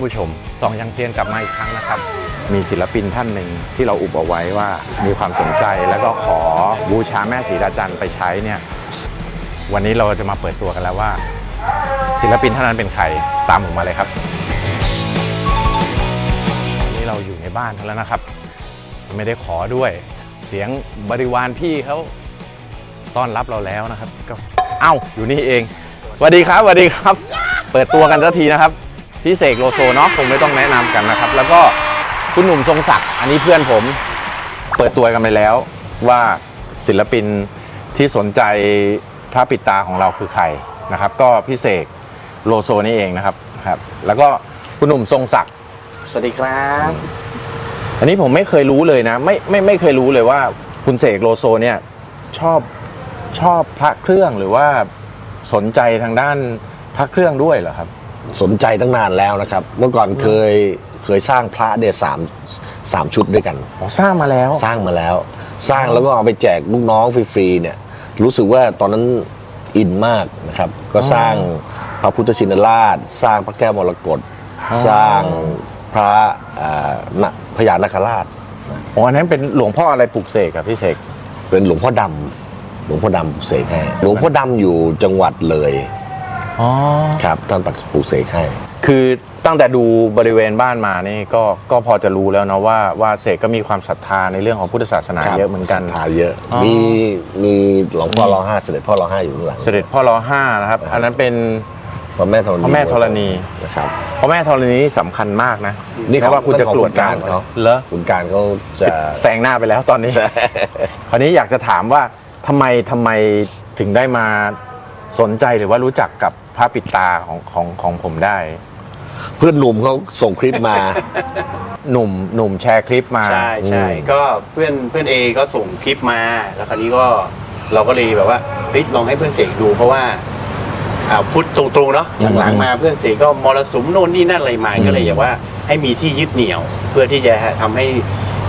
านผู้ชมสองยังเซียนกลับมาอีกครั้งนะครับ มีศิลปินท่านหนึ่งที่เราอุบเอาไว้ว่ามีความสนใจแล้วก็ขอบูชาแม่ศรีดาจันทร์ไปใช้เนี่ย วันนี้เราจะมาเปิดตัวกันแล้วว่า ศิลปินท่านนั้นเป็นใครตามผมมาเลยครับนนี้เราอยู่ในบ้านเขาแล้วนะครับ ไม่ได้ขอด้วยเสียงบริวารพี่เขาต้อนรับเราแล้วนะครับก็เอ้าอยู่นี่เองสวัสดีครับสวัสดีครับ เปิดตัวกันสักทีนะครับ พี่เสกโลโซเนาะคงไม่ต้องแนะนำกันนะครับ แล้วก็คุณหนุ่มทรงศักดิ์อันนี้เพื่อนผมเปิดตัวกันไปแล้วว่าศิลปินที่สนใจพระปิดตาของเราคือใครนะครับ ก็พี่เสกโลโซนี่เองนะครับครับ แล้วก็คุณหนุ่มทรงศักดิ์สวัสดีครับ อันนี้ผมไม่เคยรู้เลยนะ ไม่ไม่ไม่เคยรู้เลยว่าคุณเสกโลโซเนี่ยชอบชอบพระเครื่องหรือว่าสนใจทางด้านพระเครื่องด้วยเหรอครับ สนใจตั้งนานแล้วนะครับ เมื่อก่อนเคยเคยสร้างพระเนี่ยสามสามชุดด้วยกัน อ๋อสร้างมาแล้ว สร้างมาแล้ว สร้างแล้วก็เอาไปแจกลูกน้องฟรีๆเนี่ย รู้สึกว่าตอนนั้นอินมากนะครับ ก็สร้างพระพุทธชินราช สร้างพระแก้วมรกตอ๋อสร้างพระอ่านะพญานาคราชอ๋ออันนั้นเป็นหลวงพ่ออะไรปลูกเสกกับพี่เสกเป็นหลวงพ่อดำหลวงพ่อดำปลูกเสกให้หลวงพ่อดำอยู่จังหวัดเลย อ๋อ ครับท่านปลูกเสกให้ คือตั้งแต่ดูบริเวณบ้านมานี่ก็ก็พอจะรู้แล้วเนาะว่าว่าเสกก็มีความศรัทธาในเรื่องของพุทธศาสนาครับเยอะเหมือนกัน ศรัทธาเยอะ อ๋อ มีมีหลวงพ่อรอห้าเสด็จพ่อรอห้าอยู่ข้างหลัง เสด็จพ่อรอห้านะครับ อันนั้นเป็น พระแม่ธรณีพระแม่ธรณี นะครับ พระแม่ธรณีสำคัญมากนะนี่เพราะว่าคุณจะกรวดการเขา เหรอคุณการเขาจะ แซงหน้าไปแล้วตอนนี้ คราวนี้อยากจะถามว่าทำไมทำไมถึงได้มาสนใจหรือว่ารู้จักกับ พระปิดตาของของของผมได้ เพื่อนหนุ่มเขาส่งคลิปมา หนุ่มหนุ่มแชร์คลิปมาใช่ใช่อืม ก็เพื่อนเพื่อนเอก็ส่งคลิปมา แล้วคราวนี้ก็เราก็เลยแบบว่าเฮ้ยลองให้เพื่อนเสกดูเพราะว่าอ่าพูดตรงๆเนาะหลังๆมาเพื่อนเสกก็มรสุมโน่นนี่นั่นอะไรมาก็เลยอยากว่าให้มีที่ยึดเหนี่ยว เพื่อที่จะทำให้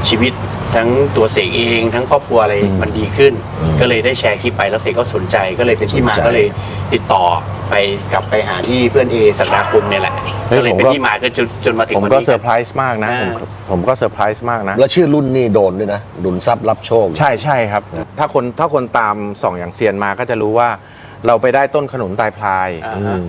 ชีวิตทั้งตัวเสกเองทั้งครอบครัวอะไรอืมมันดีขึ้น ก็เลยได้แชร์คลิปไปแล้วเสกก็สนใจก็เลยเป็นที่มาสนใจก็เลยติดต่อไปกลับไปหาที่เพื่อนเอสักดาคมเนี่ยแหละก็เลยเป็นที่มาก็จนจนมาถึงผมวันก็นี้ เซอร์ไพรส์มากนะอ่าผมผมก็เซอร์ไพรส์มากนะ แล้วชื่อรุ่นนี่โดนด้วยนะดุนทรัพย์รับโชค ใช่ใช่ครับ ถ้าคนถ้าคนตามส่องอย่างเซียนมาก็จะรู้ว่า เราไปได้ต้นขนุนตายพลาย อ่าอืฮะม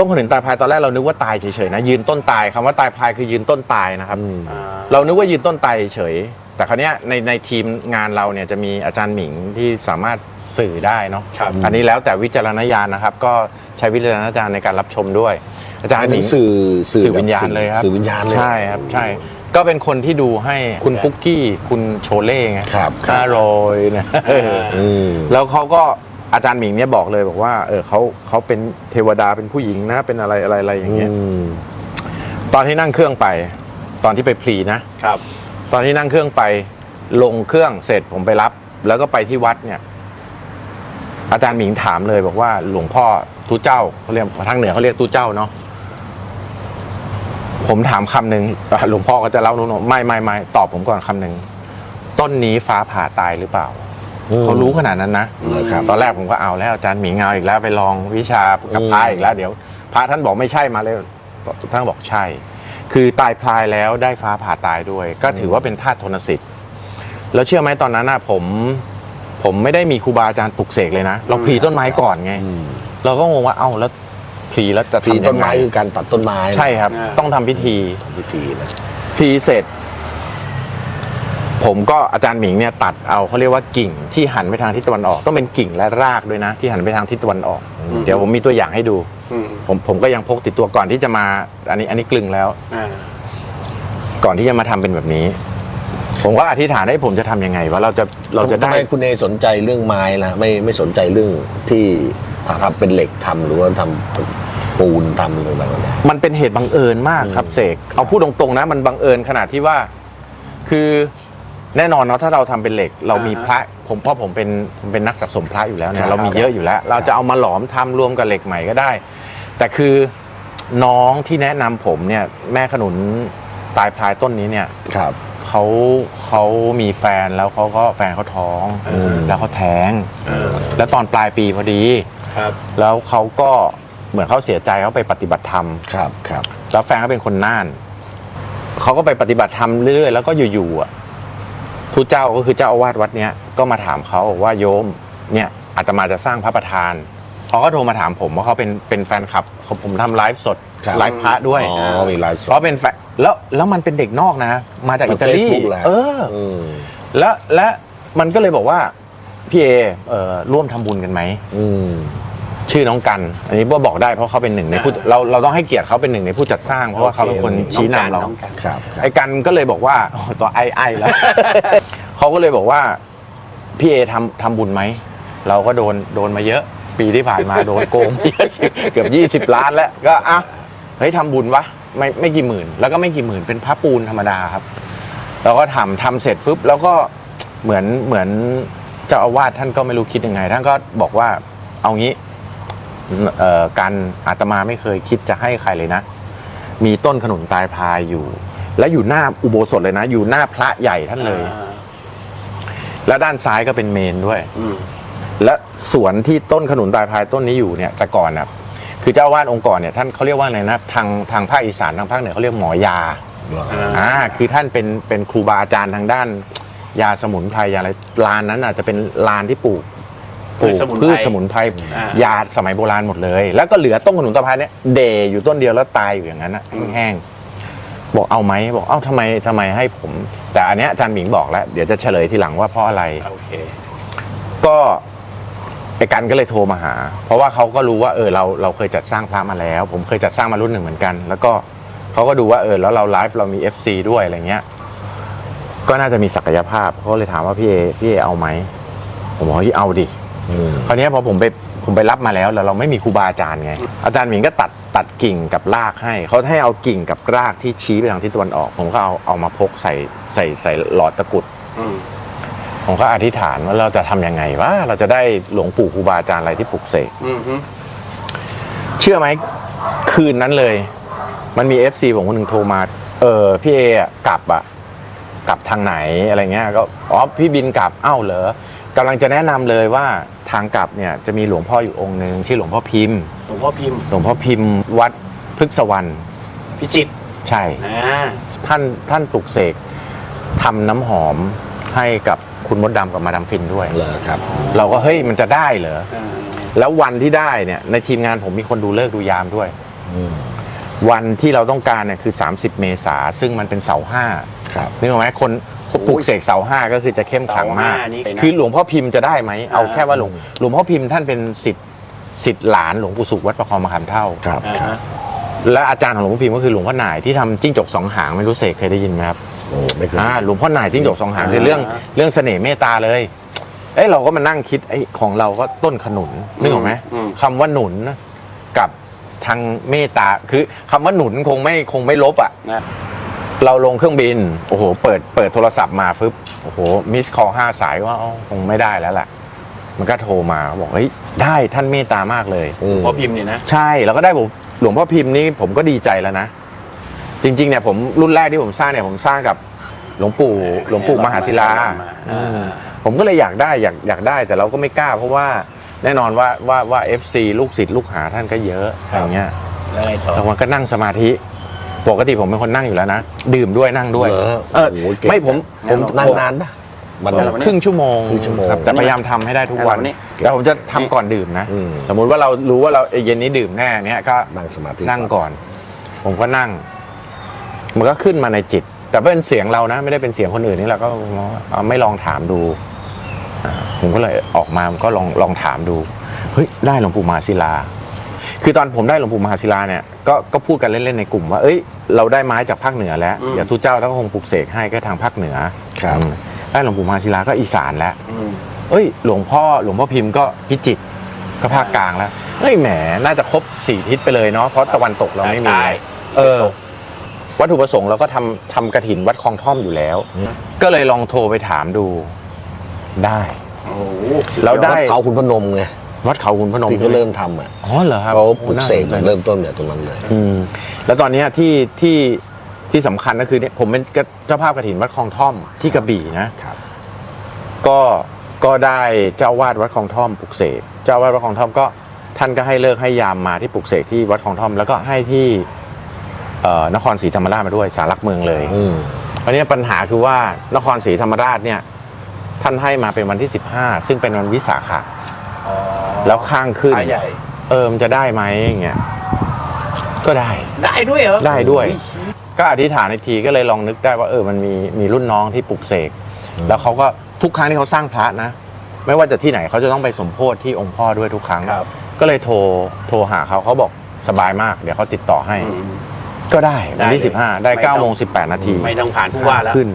ต้นขนุนตายพลายตอนแรกเรานึกว่าตายเฉยๆนะยืนต้นตายคำว่าตายพลายคือยืนต้นตายนะครับ อืมอ่าเรานึกว่ายืนต้นตายเฉยๆแต่คราวเนี้ยในในทีมงานเราเนี่ยจะมีอาจารย์หมิงที่สามารถสื่อได้เนาะครับ อันนี้แล้วแต่วิจารณญาณนะครับ ก็ใช้วิจารณญาณในการรับชมด้วย อาจารย์อันหมินี้งสื่อสื่อแบบวิญญาณเลยครับสื่อวิญญาณเลย ใช่ครับใช่ก็เป็นคนที่ดูให้คุณปุ๊กกี้คุณโชเล่ไงครับครับอร่อยเนี่ยอืม แล้วเขาก็ อาจารย์หมิงเนี่ยบอกเลยบอกว่าเออเขาเขาเป็นเทวดาเป็นผู้หญิงนะเป็นอะไรอะไรอะไรอย่างเงี้ยอืมตอนที่นั่งเครื่องไป ตอนที่ไปพลีนะครับ ตอนที่นั่งเครื่องไป ลงเครื่องเสร็จผมไปรับ แล้วก็ไปที่วัดเนี่ย อาจารย์หมิงถามเลยบอกว่า หลวงพ่อตู้เจ้าเขาเรียกทางเหนือเขาเรียกตู้เจ้าเนาะผมถามคำหนึ่งอะหลวงพ่อก็จะเล่านู่นนไม่ไม่ไม่ตอบผมก่อนคำหนึ่งต้นนี้ฟ้าผ่าตายหรือเปล่าอืม เขารู้ขนาดนั้นนะเหรอครับตอนแรกผมก็เอาแล้วอาจารย์หมิงเอาอีกแล้วไปลองวิชากับพระอีกแล้วเดี๋ยวพระท่านบอกไม่ใช่มาเลยท่านบอกใช่ คือตายพลายแล้วได้ฟ้าผ่าตายด้วย ก็ถือว่าเป็นธาตุทนสิทธิ์แล้วเชื่อไหมตอนนั้นน่ะผม ผมไม่ได้มีครูบาอาจารย์ปลุกเสกเลยนะ เราพลีต้นไม้ก่อนไงอืมเราก็งงว่าเอ้าแล้วพลีแล้วจะพลีทำต้ยันงไงไม้คือการตัดต้นไม้ใช่ครับอ่าต้องทำพิธีพิธีนะพลีเสร็จ ผมก็อาจารย์หมิงเนี่ยตัดเอาเขาเรียกว่ากิ่งที่หันไปทางทิศตะวันออกต้องเป็นกิ่งและรากด้วยนะ ที่หันไปทางทิศตะวันออกเดี๋ยวผมมีตัวอย่างให้ดู อืมผมผมก็ยังพกติดตัวก่อนที่จะมาอันนี้อันนี้กลึงแล้ว อ่าก่อนที่จะมาทำเป็นแบบนี้ ผมก็อธิษฐานให้ผมจะทำยังไงว่าเราจะเราจะทำได้ไมคุณเอสนใจเรื่องไม้ล่ะไม่ไม่สนใจเรื่องที่ถ้าทำเป็นเหล็กทำหรือว่าทำปูนทำอะไรแบบนี้ มันเป็นเหตุบังเอิญมากครับเสกเอาพูดตรงๆนะ มันบังเอิญขนาดที่ว่า คือ แน่นอนเนาะถ้าเราทำเป็นเหล็ก เรามีพระผมเพราะผมเป็นผมเป็นนักสะสมพระอยู่แล้วเนี่ครัยบ เรามีเยอะอยู่แล้ว เราจะเอามาหลอมทำรวมกับเหล็กใหม่ก็ได้ แต่คือน้องที่แนะนำผมเนี่ยแม่ขนุนตายพลายต้นนี้เนี่ย ครับ เขาเขามีแฟนแล้วเขาก็แฟนเขาท้องอืม แล้วเขาแท้ง แล้วตอนปลายปีพอดี ครับแล้วเขาก็เหมือนเขาเสียใจเขาไปปฏิบัติธรรม ครับครับ แล้วแฟนเขาเป็นคนน่านเขาก็ไปปฏิบัติธรรมเรื่อยๆแล้วก็อยู่ๆอะ ผู้เจ้าก็คือเจ้าอาวาสวัดเนี้ยก็มาถามเขาบอกว่าโยมเนี่ยอาตมาจะสร้างพระประธานเขาก็โทรมาถามผมว่าเขาเป็นเป็นแฟนคลับเขาผมทำไลฟ์สดครับไลฟ์พระด้วยอ๋อเขามีไลฟ์สเพดราะเป็นแฟนแล้วแล้วมันเป็นเด็กนอกนะ มาจากมันอิตาลี Facebook แหละเออ อืม แล้วและมันก็เลยบอกว่าพี่เอเอ่อร่วมทำบุญกันไหม อืม ชื่อน้องกัน อันนี้ว่าบอกได้เพราะเขาเป็นหนึ่งในผู้อ่าเราเราต้องให้เกียรติเขาเป็นหนึ่งในผู้จัดสร้างเพราะว่าเขาเป็นคนชี้นำเรา องกันครับครับไอ้กันก็เลยบอกว่าโอ้ตัวไอ้ไอ้แล้ว เขาก็เลยบอกว่า พี่เอทำทำบุญไหม เราก็โดนโดนมาเยอะ ปีที่ผ่านมา โดนโกงเกือบยี่สิบล้านแล้ว ก็อะเฮ้ยทำบุญวะไม่ไม่กี่หมื่น แล้วก็ไม่กี่หมื่นเป็นพระปูนธรรมดาครับ เราก็ทำทำเสร็จปุ๊บแล้วก็เหมือนเหมือนเจ้าอาวาสท่านก็ไม่รู้คิดยังไง ท่านก็บอกว่าเอางี้เอ่อ การอาตมาไม่เคยคิดจะให้ใครเลยนะ มีต้นขนุนตายพายอยู่ แล้วอยู่หน้าอุโบสถเลยนะ อยู่หน้าพระใหญ่ท่านเลยอ่าแล้วด้านซ้ายก็เป็นเมนด้วยอืมและสวนที่ต้นขนุนตายพายต้นนี้อยู่เนี่ยแต่ก่อนนะคือเจ้าอาวาดองค์ก่อนเนี่ยท่านเขาเรียกว่าอะไรนะทางทางภาคอีสานทางภาคเหนือเขาเรียกหมอยาอ่าอ่าคือท่านเป็นเป็นครูบาอาจารย์ทางด้าน ยาสมุนไพรยาอะไรลานนั้นอาจจะเป็นลานที่ปลูก ปพืลูชกสมุนไพรพืชสมุนไพรอ่ายาสมัยโบราณหมดเลย แล้วก็เหลือต้นขนุนตายพายเนี่ยเดย์อยู่ต้นเดียวแล้วตายอยู่อย่างนั้นนะแห้งๆบอกเอาไหมบอกเอ้าทำไมทำไมให้ผม แต่อันเนี้ยอาจารย์หมิงบอกแล้ว เดี๋ยวจะเฉลยทีหลังว่าเพราะอะไร โอเค ก็ไอ้กันก็เลยโทรมาหา เพราะว่าเขาก็รู้ว่าเออเราเราเคยจัดสร้างพระมาแล้ว ผมเคยจัดสร้างมารุ่นหนึ่งเหมือนกัน แล้วก็เขาก็ดูว่าเออแล้วเราไลฟ์เรามี FC ด้วยอะไรเงี้ย ก็น่าจะมีศักยภาพเขาเลยถามว่าพี่เอพี่เอเอาไหมผมบอกที่เอาดิอืม คราวเนี้ยพอผมไปผมไปรับมาแล้วแล้วเราไม่มีครูบาอาจารย์ไง อาจารย์หมิงก็ตัดตัดกิ่งกับรากให้เขาให้เอากิ่งกับรากที่ชี้ไปทางทิศตะวันออก ผมก็เอาเอามาพกใส่ใส่ใส่หลอดตะกรุดอืมผมก็อธิษฐานว่าเราจะทำยังไงว่าเราจะได้หลวงปู่ครูบาอาจารย์อะไรที่ปลุกเสกอืมฮึเชื่อไหมคืนนั้นเลย มันมี FC ผมคนหนึ่งโทรมา เออพี่เออะกลับอะกลับทางไหนอะไรเงี้ย ก็อ๋อพี่บินกลับเอ้าเหรอกำลังจะแนะนำเลยว่า ทางกลับเนี่ยจะมีหลวงพ่ออยู่องค์หนึ่งชื่อหลวงพ่อพิมพ์ หลวงพ่อพิมพ์ หลวงพ่อพิมพ์วัดพฤกษวรรณพิจิตรใช่ อ่าท่านท่านปลุกเสกทำน้ำหอมให้กับคุณมดดำกับมาดามฟินด้วย เหรอครับ เราก็เฮ้ยมันจะได้เหรอ อ่าแล้ววันที่ได้เนี่ยในทีมงานผมมีคนดูเลิกษ์ดูยามด้วย อืมวันที่เราต้องการเนี่ยคือ 30 เมษาซึ่งมันเป็นเสาห้า ครับ นึกออกไหมคนปลุกเสกเสาห้าก็คือจะเข้มขลังมาก เสาห้านี่เลยนะคือหลวงพ่อพิมพ์จะได้ไหมเอาอ่าแค่ว่าหลวงหลวงพ่อพิมพ์ท่านเป็นสิทธิ์สิทธิ์หลานหลวงปู่สุขวัดประคองมะขามเท่า ครับอ่าครับฮะและอาจารย์ของหลวงพ่อพิมพ์ก็คือหลวงพ่อหน่ายที่ทำจิ้งจกสองหางไม่รู้เสกเคยได้ยินไหมครับโอ้ไม่เคยอ่าหลวงพ่อหน่ายจิ้งจกสองหางคือเรื่องอ่าเรื่องเสน่ห์เมตตาเลยเอ้ยเราก็มานั่งคิดไอ้ของเราก็ต้นขนุนนึกออกไหมอืม คำว่าหนุนกับทางเมตตาคือคำว่าหนุนคงไม่คงไม่ลบอะ นะ เราลงเครื่องบิน โอ้โห เปิดเปิดโทรศัพท์มาฟึบโอ้โห มิสคอลห้าสายว่าเอ้าคงไม่ได้แล้วแหละมันก็โทรมาบอกเฮ้ยได้ท่านเมตตามากเลยอืมพ่อพิมพ์เนี่ยนะ ใช่ แล้วก็ได้ผมหลวงพ่อพิมพ์นี่ผมก็ดีใจแล้วนะ จริง ๆ เนี่ยผมรุ่นแรกที่ผมสร้างเนี่ยผมสร้างกับหลวงปู่หลวงปู่มหาศิลาอ่าอืมผมก็เลยอยากได้อยากอยากได้แต่เราก็ไม่กล้า เพราะว่าแน่นอนว่าว่าว่า FC ลูกศิษย์ลูกหาท่านก็เยอะอะไรเงี้ยแล้วไงต่อแต่วันก็นั่งสมาธิ ปกติผมเป็นคนนั่งอยู่แล้วนะ ดื่มด้วยนั่งด้วยเหรอเออโอ้โหเก่งไม่ผมผมนั่งนานปะวันผมนั้น ครึ่งชั่วโมงครึ่งชั่วโมงครับแต่พยายามทำให้ได้ทุกวันเอาวันนี้ แต่ผมจะทำก่อนดื่มนะ อืม สมมุติว่าเรารู้ว่าเราเอ้ยเย็นนี้ดื่มแน่เนี้ยก็ นั่งสมาธินั่งก่อน ผมก็นั่ง มันก็ขึ้นมาในจิต แต่เป็นเสียงเรานะ ไม่ได้เป็นเสียงคนอื่นนี่เราก็เอาไม่ลองถามดูอ่าผมก็เลยออกมาก็ลองลองถามดูเฮ้ยได้หลวงปู่มหาศิลา คือตอนผมได้หลวงปู่มหาศิลาเนี่ยก็ก็พูดกันเล่นๆในกลุ่มว่าเอ้ยเราได้ไม้จากภาคเหนือแล้วอืม เดี๋ยวทุกเจ้าท่านก็คงปลุกเสกให้ก็ทางภาคเหนือครับ อืมได้หลวงปู่มหาศิลาก็อีสานแล้ว อืม เอ้ยหลวงพ่อหลวงพ่อพิมพ์ก็พิจิตรก็ภาคกลางแล้วเฮ้ยแหมน่าจะครบสี่ทิศไปเลยเนาะเพราะตะวันตกเราไม่มีใต้เออ วัตถุประสงค์เราก็ทำทำกระถินวัดคลองท่อมอยู่แล้ว ก็เลยลองโทรไปถามดูได้ โอ้โหเราได้ วัดเขาคุณพนมไง วัดเขาคุณพนมที่เขาเริ่มทำอะอ๋อเหรอครับเขาปลุกเสกโอ้น่าสนใจเริ่มต้นเนี่ยตรงนั้นเลยอืมแล้วตอนเนี้ยที่ที่ที่สำคัญก็คือเนี่ยผมเป็นเจ้าภาพกระถินวัดคลองท่อมที่กระบี่นะครับ ก็ก็ได้เจ้าวาดวัดคลองท่อมปลุกเสกเจ้าวาดวัดคลองท่อมก็ทท่านก็ให้เลิกให้ยามมาที่ปลุกเสกที่วัดคลองท่อม แล้วก็ให้ที่เอ่อนครศรีธรรมราชมาด้วยสารหลักเมืองเลยอืมเพราะนี้ปัญหาคือว่านครศรีธรรมราชเนี่ย ท่านให้มาเป็นวันที่ 15 ซึ่งเป็นวันวิสาขะ แล้วข้างขึ้น ขาใหญ่ เออมันจะได้ไหมอย่างเงี้ยก็ได้ ได้ด้วยเหรอได้ด้วย ก็อธิษฐานในทีก็เลยลองนึกได้ว่าเออมันมีมีรุ่นน้องที่ปลุกเสกแล้วเขาก็ทุกครั้งที่เขาสร้างพระนะ ไม่ว่าจะที่ไหนเขาจะต้องไปสมโพธิที่องค์พ่อด้วยทุกครั้ง ครับก็เลยโทรโทรหาเขาเขาบอกสบายมาก เดี๋ยวเขาติดต่อให้ อืม ก็ได้วันที่ได้เลย15ได้ไม่ต้อง9โมง18นาทีไม่ต้องผ่านผู้ว่าแล้ว ขึ้น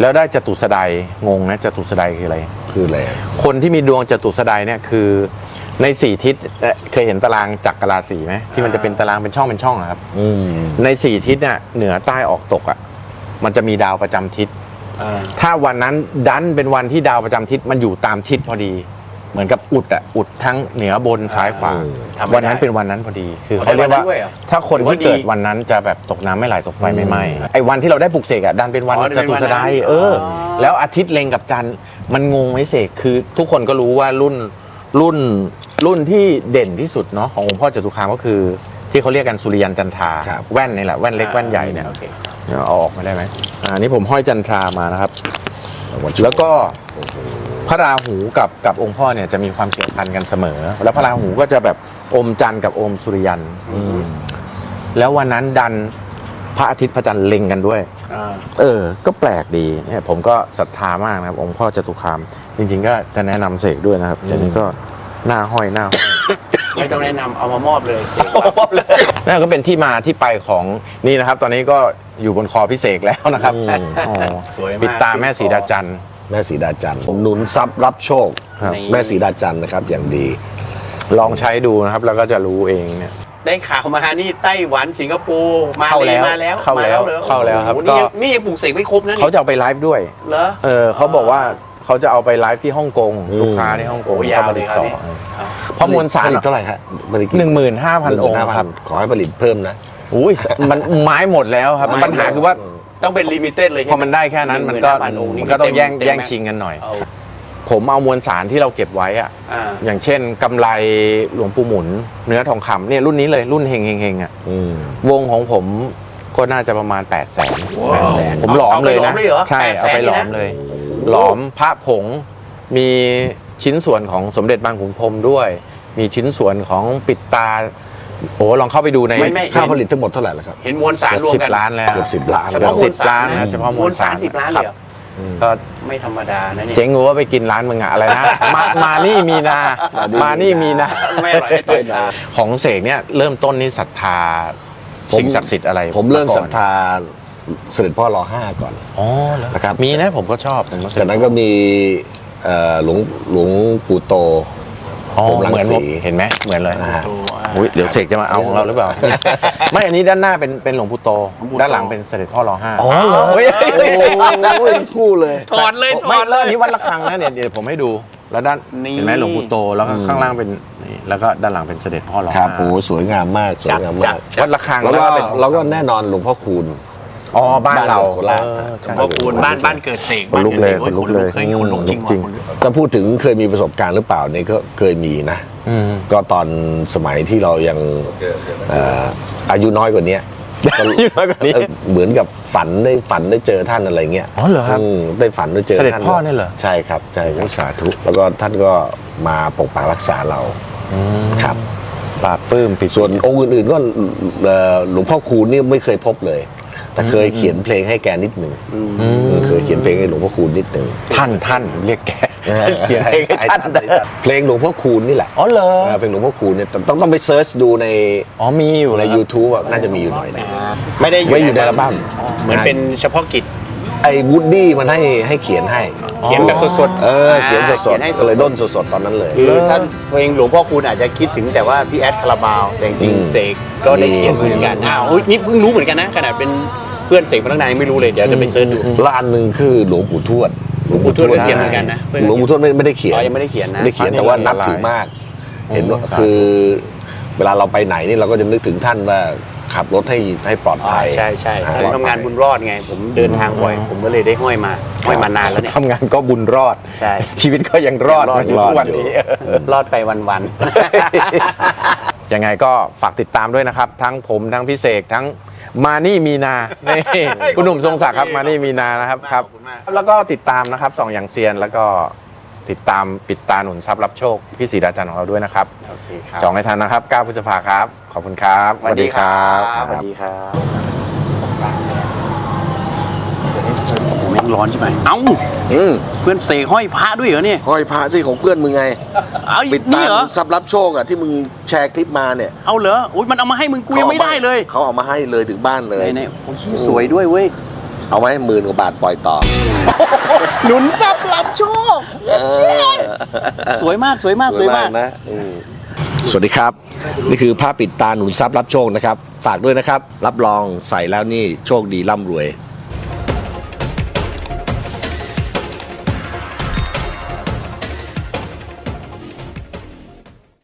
แล้วได้จตุสดายงงนะจตุสดายคืออะไร คืออะไรอะคนที่มีดวงจตุสดายเนี่ยคือในสี่ทิศเอ่อเคยเห็นตารางจักรราศีไหมที่มันจะเป็นตารางเป็นช่องเป็นช่องอะครับ อืมในสี่ทิศเนี่ยเหนือใต้ออกตกอะมันจะมีดาวประจำทิศ อ่าถ้าวันนั้นดันเป็นวันที่ดาวประจำทิศมันอยู่ตามทิศพอดี เหมือนกับอุดอะอุดทั้งเหนือบนซ้ายขวาทำไม่ได้วันนั้นเป็นวันนั้นพอดี คืออ๋อเขาเรียกว่าได้วันนั้นด้วยเหรอถ้าคนถือว่าที่เกิดดีวันนั้นจะแบบตกน้ำไม่ไหลตกไฟไม่ไหม้ไอ้วันที่เราได้ปลุกเสกอะดันเป็นวันอ๋อจเป็นตุวันสนั้นดายเอออ อ แล้วอาทิตย์เล็งกับจันทร์ มันงงไหมเสกคือทุกคนก็รู้ว่ารุ่นรุ่นรุ่นที่เด่นที่สุดเนาะขององค์พ่อจตุคามก็คือ ที่เขาเรียกกันสุริยันจันทราครับ แว่นนี่แหละแว่นเล็กแว่นใหญ่เนี่ยโอคเดี๋ยวเอาออกมาได้ไหมอ่านี่ผมห้อยจันทรามานะครับ แล้วก็พระราหูกับกับองค์พ่อเนี่ยจะมีความเกี่ยวพันกันเสมอ แล้วพระราหูก็จะแบบอมจันทร์กับอมสุริยันอืมแล้ววันนั้นดัน พระอาทิตย์พระจันทร์เล็งกันด้วย อ่า เออ ก็แปลกดีเนี่ยผมก็ศรัทธามากนะครับ องค์พ่อจตุคาม จริง ๆ ก็จะแนะนำเสกด้วยนะครับเดี๋ยวนี้ก็หน้าห้อยหน้าห้อย ไม่ต้องแนะนำเอามามอบเลยเสกมอบเลยนั่นก็เป็นที่มาที่ไปของนี่นะครับ ตอนนี้ก็อยู่บนคอพิเศษแล้วนะครับอืม อ๋อสวยมาก ปิดตาแม่สีดาจันทร์ แม่สีดาจันทร์หนุนทรัพย์รับโชค ครับ แม่สีดาจันทร์นะครับอย่างดี ลองใช้ดูนะครับ แล้วก็จะรู้เองเนี่ย ได้ข่าวมานี่ไต้หวันสิงคโปร์มาเข้าเลแล้ยวมาแล้วเข้าแล้วมหรอเข้าแล้วครับโอ้โหนี่ก็ ยังนี่ยังปลูกเสกไม่ครบนะนี่เขาจะเอาไปไลฟ์ด้วย เหรอ เออเขาบอกว่าเขาจะเอาไปไลฟ์ที่ฮ่องกงอืม ลูกค้าที่ฮ่องกงโอ้ยาวก็มาติดต่อเลยครับนี่ เพราะมวลสารผลิตเท่าไหร่ฮะผลิตกี่หนึ่งหมื่นห้าพันองค์ครับขอให้ผลิตเพิ่มนะ อุ้ยมันไม้หมดแล้วครับ ไม้ปัญหาคือว่าต้องเป็นลิมิเต็ดเลยพอมันได้แค่นั้นมันก็15,000องค์นี่มันก็ต้องแย่งเต็มแย่งเต็มชิงกันหน่อยเอา ผมเอามวลสารที่เราเก็บไว้อะอ่าอย่างเช่นกำไรหลวงปู่หมุน เนื้อทองคำเนี่ยรุ่นนี้เลยรุ่นเฮงเฮงเฮงอะอืม วงของผมก็น่าจะประมาณ8ปดแสนว้าวผมหลอมเลยนะ เอาไปหลอมเลยเหรอใช่800,000เอาไปหลอมเลย หลอมพระผงมีชิ้นส่วนของสมเด็จบางขุนพรหมด้วย มีชิ้นส่วนของปิดตา โอ้ลองเข้าไปดูในไม่ไม่ ค่าผลิตทั้งหมดเท่าไหร่แล้วครับ เห็นมวลสารเกือบรวมสิบกันล้านแล้วเกือบสิบล้านเฉพาะเกือบสิบล้านมวลสารนะเฉพาะมวลสารสิบล้านเลยเหรอ ก็ไม่ธรรมดานะเนี่ยเจ๊งรู้ว่าไปกินร้านมึงอะอะไรนะมามานี่มีนา มานี่มีนาไม่อร่อยไม่ต่อยตาของเสกเนี่ยเริ่มต้นนี่ศรัทธาผมสิ่งศักดิ์สิทธิ์อะไร ผมเริ่มก่อนศรัทธาเสด็จพ่อรอห้าก่อนอ๋อเหรอนะครับมีนะผมก็ชอบผมก็จากนั้นก็มีเอ่อหลวงหลวงปู่โต อ๋อผมรังเหมือนสีผมเห็นไหมเหมือนเลยอ่า อุ๊ยเดี๋ยวเสกจะมาเอาของเราหรือเปล่า ไม่อันนี้ด้านหน้าเป็นเป็นหลวงปู่โต หลวงปู่โต ด้านหลังเป็นเสด็จพ่อรอห้าอ๋อเหรอ เฮ้ยโอ้ยคู่เลย ถอดเลยถไม่อดเลเลยยอันนี้วัดระฆังนะเนี่ยเดี๋ยวผมให้ดู แล้วด้านนี่ เห็นไหมหลวงปู่โตแล้วก็ข้างล่างเป็นนี่แล้วก็ด้านหลังเป็นเสด็จพ่อรอครับห้าโอ้สวยงามมากสวยงามจัมาดกวัดระฆังแล้วก็เป็น แล้วก็แน่นอนหลวงพ่อคูณ อ๋อบ้านเราบ้านเราโคราชเออหลวใช่งพ่อคูณบ้านบ้านเกิดเสกขนลุกเลยบ้าขนลุกเลยเคยคนลุกจริงจริงว่ะคนลุก ถ้าพูดถึงเคยมีประสบการณ์หรือเปล่าเนี่ยก็เคยมีนะ อืม ก็ตอนสมัยที่เรายังเอ่ออายุน้อยกว่านี้ก็อายุน้อยกว่านี้เเหมือนกับฝันได้ฝันได้เจอท่านอะไรเงี้ยอ๋อเหรอครับมได้ฝันได้เจอเสด็จท่านพ่อเนี่ยเหรอ ใช่ครับใช่ครับโอ้สาธุ แล้วก็ท่านก็มาปกปักรักษาเราอืมครับ ปราบปลื้มปิติส่วนองค์อื่นๆก็เอ่อหลวงพ่อคูณนี่ไม่เคยพบเลย แต่เคยเขียนเพลงให้แกนิดหนึ่งอืมเคยเขียนเพลงให้หลวงพ่อคูณนิดหนึ่งท่านท่านเรียกแกเขียนเพลงให้ท่านเพลงหลวงพ่อคูณนี่แหละอ๋อเหรอเออเพลงหลวงพ่อคูณเนี่ยแต่ต้องต้องไปเซิร์ชดูในอ๋อมีอยู่ในแล้ว YouTube อะน่าจะมีอยู่หน่อยหนึงไม่ได้ไม่อยู่ในอัลบั้มเหมือนเป็นเฉพาะกิจไอ้วูดดี้มันให้ให้เขียนให้ เขียนแบบสดๆ เออ เขียนสเขีดยนให้ๆก็เลยด้นสดๆ ตอนนั้นเลยคือท่านเพลงหลวงพ่อคูณอาจจะคิดถึงแต่ว่าพี่แอดคาราบาว แต่จริงอืมๆเสกก็ได้เขียนเหมือนกันอ้าวเฮ้ยนี่เพิ่งรู้เหมือนกันนะขนาดเป็น เพื่อนเสกมาตั้งนานยังไม่รู้เลยเดี๋ยวจะไปเซิร์ชดูแล้วอันหนึ่งคือหลวงปู่ทวดหลวงปู่ทวดก็เขียนเหมือนกันนะหลวงปู่ทวดไม่ไม่ได้เขียนอ๋อยังไม่ได้เขียนนะไม่ได้เขียนแต่ว่านับถือมาก เห็นว่าคือเวลาเราไปไหนนี่เราก็จะนึกถึงท่านว่าขับรถให้ให้ปลอดภัยใช่ใช่อ่าผมทำงานบุญรอดไง ผมเดินทางบ่อย ผมก็เลยได้ห้อยมาห้อยมานานแล้วเนี่ยทำงานก็บุญรอดใช่ชีวิตก็ยังรอดยังรอดมาอยู่ทุกวันนี้รอดไปวันยังไงก็ฝากติดตามด้วยนะครับ ทั้งผมทั้งพี่เสกทั้ง มานี่มีนานี่คุณหนุ่มทรงศักดิ์ครับมานี่มีนานะครับครับ ขอบคุณมาก แล้วก็ติดตามนะครับสองอย่างเซียนแล้วก็ติดตามปิดตาหนุนทรัพย์รับโชค พี่ศรีดาจันทร์ของเราด้วยนะครับๆโอเคครับจองให้ทันนะครับ 9 พฤษภาครับ ขอบคุณครับ สวัสดีครับสสวัวัสสดีดีครับ ครับโอ้โหแม่งร้อนใช่ไหมเอ้าอืมเพื่อนเสกห้อยพระด้วยเหรอเนี่ยห้อยพระสิของเพื่อนมึงไงเอาปิดนี่ตาเหรอทรัพย์รับโชคอะที่มึงแชร์คลิปมาเนี่ยเอาเหรออุ้ยมันเอามาให้มึงกูยังไม่ได้เลยเขาเอามาให้เลยถึงบ้านเลยไหนๆโอ้ยสวยด้วยเว้ยเอาไว้หมื่นกว่าบาทปล่อยต่อ หนุนทรัพย์รับโชคสวยมากสวยมากสวยมากนะอืมสวัสดีครับ นี่คือผ้าปิดตาหนุนทรัพย์รับโชคนะครับ ฝากด้วยนะครับ รับรองใส่แล้วนี่โชคดีร่ำรวย